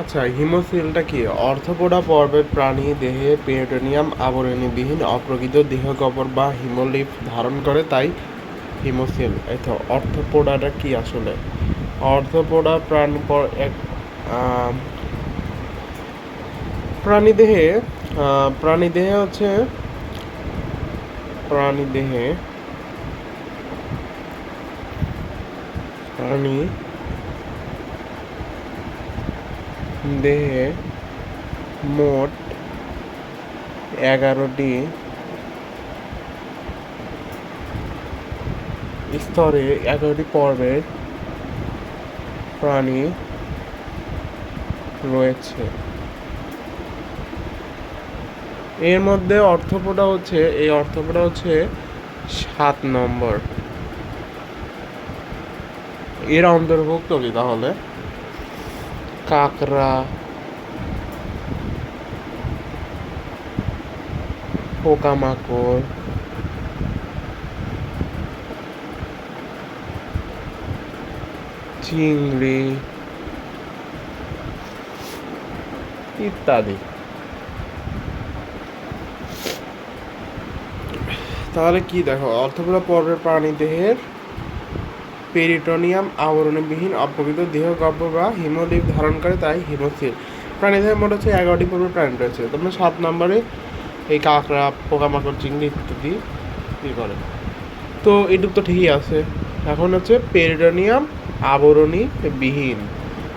আচ্ছা হিমোসিলটা কি? অর্থপোডা পর্বের প্রাণী দেহে পেরিটোনিয়াম আবরণীবিহীন অপ্রকৃত দেহ দেহগহ্বর বা হিমোলিফ ধারণ করে, তাই হিমোসিল এই তো অর্থপোডাটা কি আসলে? অর্থপোডা প্রাণী এক প্রাণীদেহে প্রাণীদেহে হচ্ছে প্রাণীদেহে প্রাণী দেহে মোট এগারোটি স্তরে এগারোটি পর্বের প্রাণী রয়েছে। এর মধ্যে অর্থপোডা হচ্ছে, এই অর্থপোডা হচ্ছে সাত নম্বর। এর অন্তর্ভুক্ত কি তাহলে? কাকড়া পোকামাকড় চিংড়ি ইত্যাদি। তাহলে কি দেখো অর্থপূর্ণ পর্বের প্রাণী দেহের পেরিটোনিয়াম আবরণবিহীন অপ্রকৃত দেহগহ্বর বা হিমোলিপ ধারণ করে, তাই হিমোসিল প্রাণীদেহের মোট হচ্ছে এগারোটি পর্বের প্রাণী রয়েছে। তোমরা সাত নম্বরে এই কাঁকড়া, পোকামাকড়, চিংড়ি ইত্যাদি ই করে। তো এটুক তো ঠিকই আছে। এখন হচ্ছে পেরিটোনিয়াম আবরণী বিহীন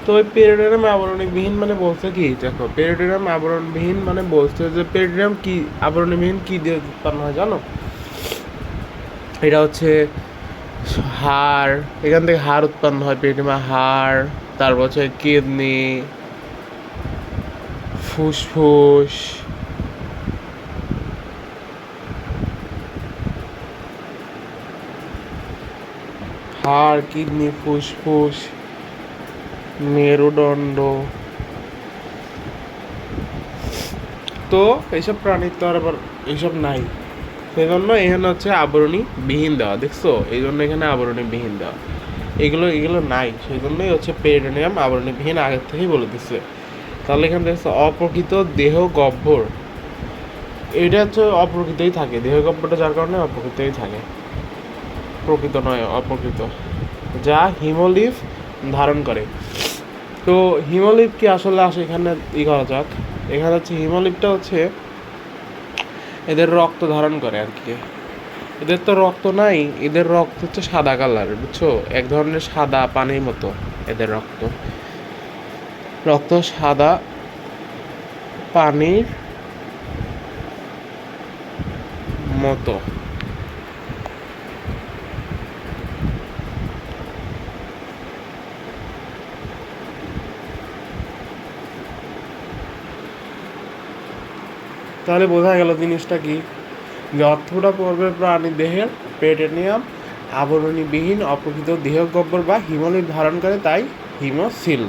তো ওই পেরিটোনিয়াম আবরণীবিহীন মানে বলছে কি? দেখো, পেরিটোনিয়াম আবরণবিহীন মানে বলছে যে পেরিটোনিয়াম কি, আবরণীবিহীন কী দিয়ে উৎপন্ন হয় জানো? এটা হচ্ছে হাড়, এখান থেকে হাড় উৎপন্ন হয় পেটিমা হাড়, তারপর হচ্ছে কিডনি, ফুসফুস। হাড়, কিডনি, ফুসফুস, মেরুদণ্ড। তো এইসব প্রাণীর তো আর আবার এইসব নাই। সেই জন্য এখানে হচ্ছে আবরণী বিহীন দেওয়া, দেখছ? এই জন্য এখানে আবরণী বিহীন দেওয়া। এগুলো এগুলো নাই সেই জন্যই হচ্ছে পেরিটোনিয়াম আবরণী বিহীন আগের থেকেই বলে দিচ্ছে তাহলে এখানে দেখছ, অপ্রকৃত দেহ গহ্বর। এটা হচ্ছে অপ্রকৃতই থাকে, দেহ গহ্বরটা যার কারণে অপ্রকৃতই থাকে। প্রকৃত নয়, অপ্রকৃত। যা হিমোলিফ ধারণ করে। তো হিমোলিফ কি আসলে আসে এখানে ই করা যাক। এখানে হচ্ছে হিমোলিফটা হচ্ছে এদের রক্ত ধারণ করে আর কি। এদের তো রক্ত নাই, এদের রক্ত হচ্ছে সাদা কালার, বুঝছ? এক ধরনের সাদা পানির মতো এদের রক্ত। রক্ত সাদা পানির মতো। তাহলে বোঝা গেল জিনিসটা কি? যে অর্থটা পর্বের প্রাণী দেহের পেটেনিয়াম আবরণীবিহীন, অপ্রকৃত দেহগব্বর বা হিমলির ধারণ করে, তাই হিমোসিল